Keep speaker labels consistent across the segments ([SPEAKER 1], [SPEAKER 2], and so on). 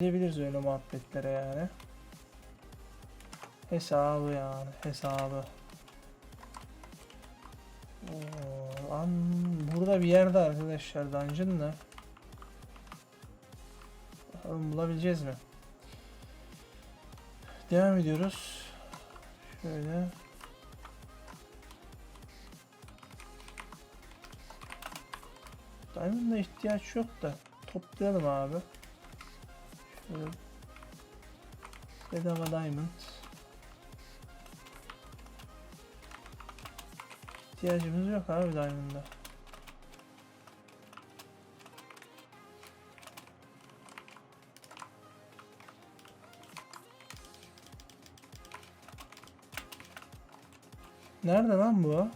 [SPEAKER 1] Gidebiliriz öyle muhabbetlere yani. Hesabı yani hesabı. Oo, lan burada bir yerde arkadaşlar dungeon da. Bakalım bulabileceğiz mi? Devam ediyoruz. Şöyle. Diamond'a ihtiyaç yok da toplayalım abi. Şöyle. Bedava diamond. İhtiyacımız yok abi diamond'a. Nerede lan bu?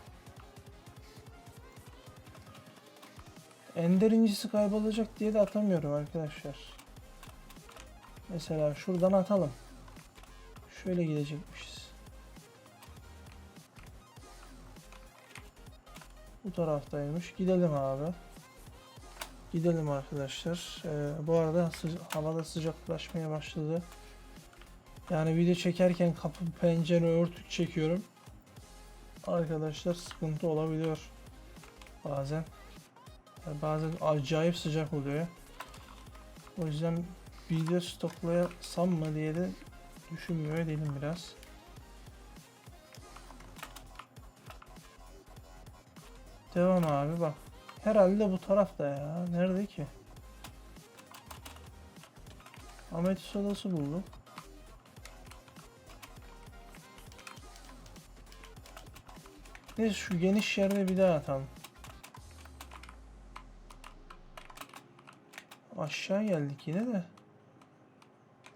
[SPEAKER 1] Ender incisi kaybolacak diye de atamıyorum arkadaşlar. Mesela şuradan atalım. Şöyle gidecekmişiz. Bu taraftaymış. Gidelim abi. Gidelim arkadaşlar. Ee, bu arada havada sıcaklaşmaya başladı. Yani video çekerken kapı pencere örtük çekiyorum. Arkadaşlar sıkıntı olabiliyor. Bazen. Yani bazen acayip sıcak oluyor. O yüzden video stoklayasam mı diye de düşünmüyor değilim biraz. Devam abi bak. Herhalde bu tarafta ya. Nerede ki? Ametist odası buldum. Neyse şu geniş yerde bir daha atalım. Aşağı geldik yine de.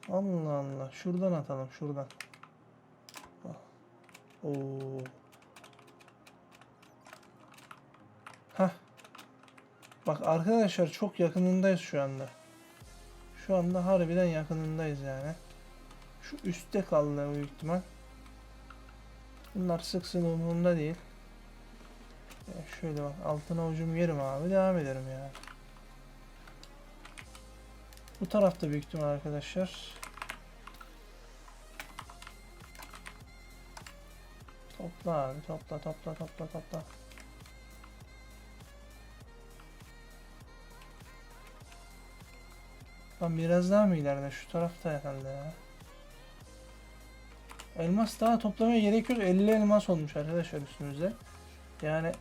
[SPEAKER 1] Allah Allah. Şuradan atalım şuradan. Bak. Oo. Hah. Bak arkadaşlar çok yakınındayız şu anda. Şu anda harbiden yakınındayız yani. Şu üstte kaldı büyük ihtimal. Bunlar sıksın umurumda değil. Ya şöyle bak altına ucum yerim abi devam ederim ya. Bu tarafta büyük ihtimal arkadaşlar. Topla abi topla topla topla topla. Lan biraz daha mı ileride? Şu tarafta herhalde ya. Elmas daha toplamaya gerek yok. 50 elmas olmuş arkadaşlar üstümüzde. Yani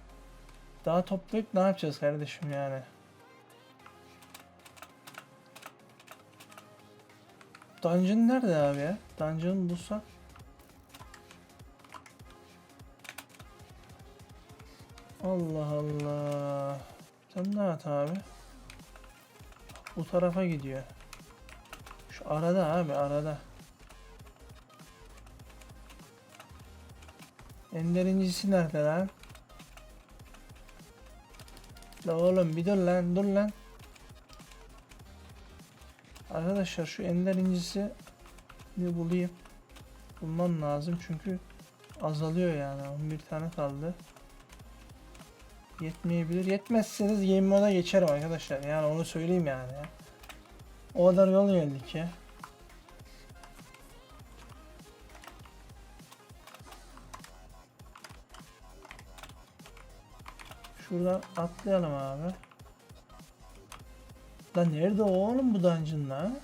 [SPEAKER 1] daha toplayıp ne yapacağız kardeşim yani? Dungeon nerede abi ya? Dungeon bulsak. Allah Allah. Sen ne at abi? Bu tarafa gidiyor. Şu arada abi arada. Ender incisi nerede lan? La oğlum bir dur lan dur lan. Arkadaşlar şu ender incisi bir bulayım. Bulmam lazım çünkü azalıyor yani. 11 tane kaldı. Yetmeyebilir. Yetmezseniz game moda geçerim arkadaşlar. Yani onu söyleyeyim yani. ya. O kadar yol geldik ya. Şuradan atlayalım abi. Lan nerede oğlum bu dungeon?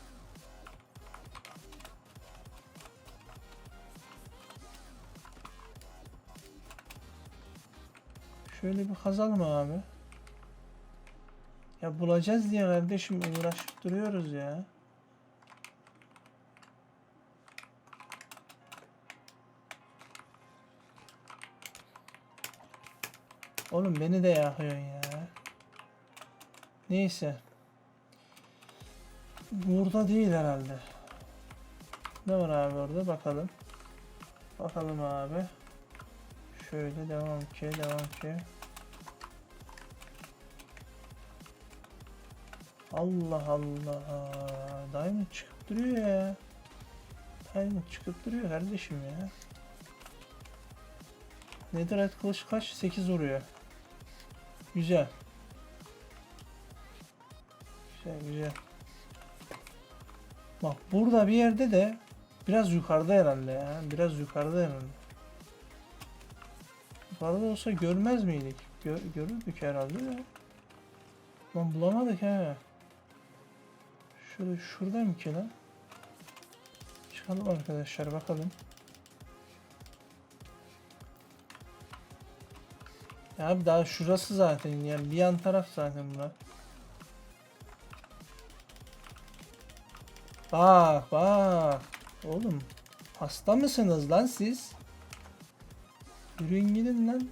[SPEAKER 1] Şöyle bir kazalım abi. Ya bulacağız diye kardeşim uğraşıp duruyoruz ya. Oğlum beni de yakıyorsun ya. Neyse. Burada değil herhalde. Ne var abi orada bakalım. Bakalım abi. Şöyle devam ki devam ki. Allah Allah. Diamond çıkıp duruyor ya. Diamond çıkıp duruyor kardeşim ya. Netherite kılıç kaç? 8 vuruyor. Güzel. Güzel güzel. Bak burada bir yerde de biraz yukarıda herhalde ya. Biraz yukarıda herhalde. Yukarıda olsa görmez miydik? Gör, görürdük herhalde de. Lan bulamadık he. Şurada şurada mı ki lan? Çıkalım arkadaşlar bakalım. Ya abi daha şurası zaten yani bir yan taraf zaten bura. Bak bak. Oğlum hasta mısınız lan siz? Yürüyün gidin lan.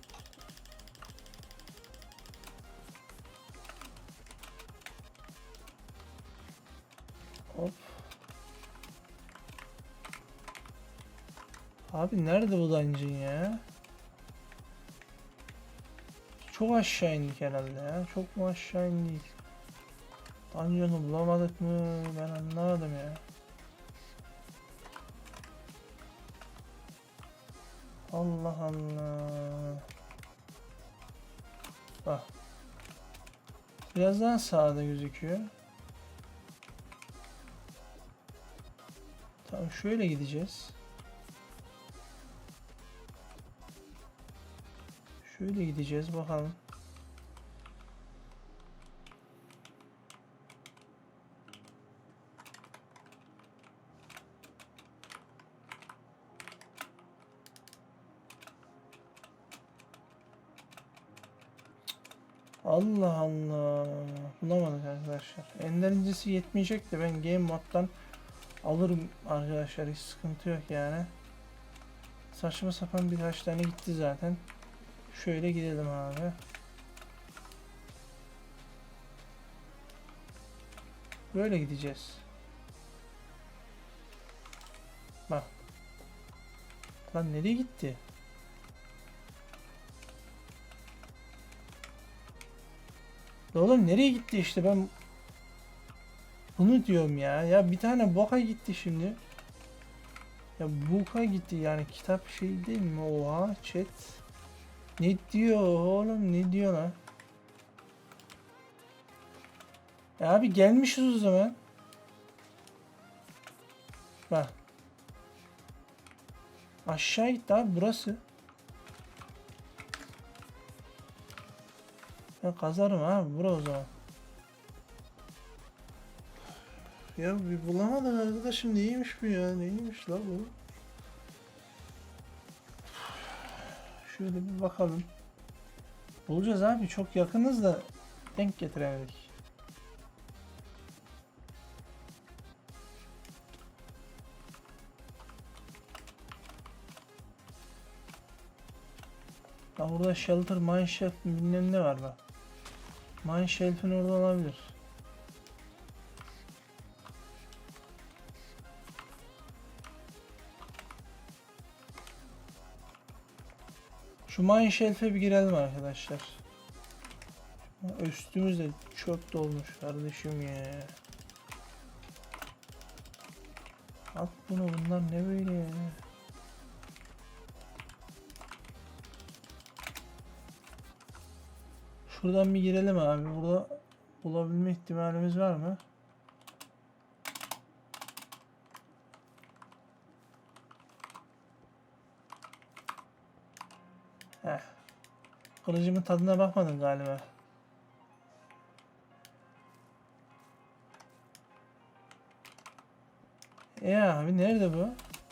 [SPEAKER 1] Hop. Abi nerede bu dungeon ya? Çok aşağı indik herhalde ya. Çok mu aşağı indik? Dungeon'u bulamadık mı? Ben anlamadım ya. Allah Allah. Bak. Biraz daha sağda gözüküyor. Tamam şöyle gideceğiz. Şöyle gideceğiz bakalım. Allah Allah. Bulamadık arkadaşlar. Ender incisi yetmeyecek de ben game moddan alırım arkadaşlar. Hiç sıkıntı yok yani. Saçma sapan birkaç tane gitti zaten. Şöyle gidelim abi. Böyle gideceğiz. Bak. Lan nereye gitti? Oğlum nereye gitti işte ben bunu diyorum ya. Ya bir tane boka gitti şimdi. Ya boka gitti yani kitap şey değil mi? Oha chat. Ne diyor oğlum ne diyor lan? E abi gelmişiz o zaman. Bak. Aşağı gitti abi burası. Ben kazarım abi bura o zaman. Ya bir bulamadım arkadaşım neymiş bu ya neymiş la bu? Şöyle bir bakalım. Bulacağız abi çok yakınız da denk getiremedik. Bak burada shelter, mine shelf bilmem ne var bak. Mine shelf'in orada olabilir. Şu mine shelf'e bir girelim arkadaşlar. Üstümüz de çöp dolmuş kardeşim ya. At bunu bunlar ne böyle ya. Şuradan bir girelim abi. Burada bulabilme ihtimalimiz var mı? Heh. Kılıcımın tadına bakmadın galiba. Ya abi nerede bu?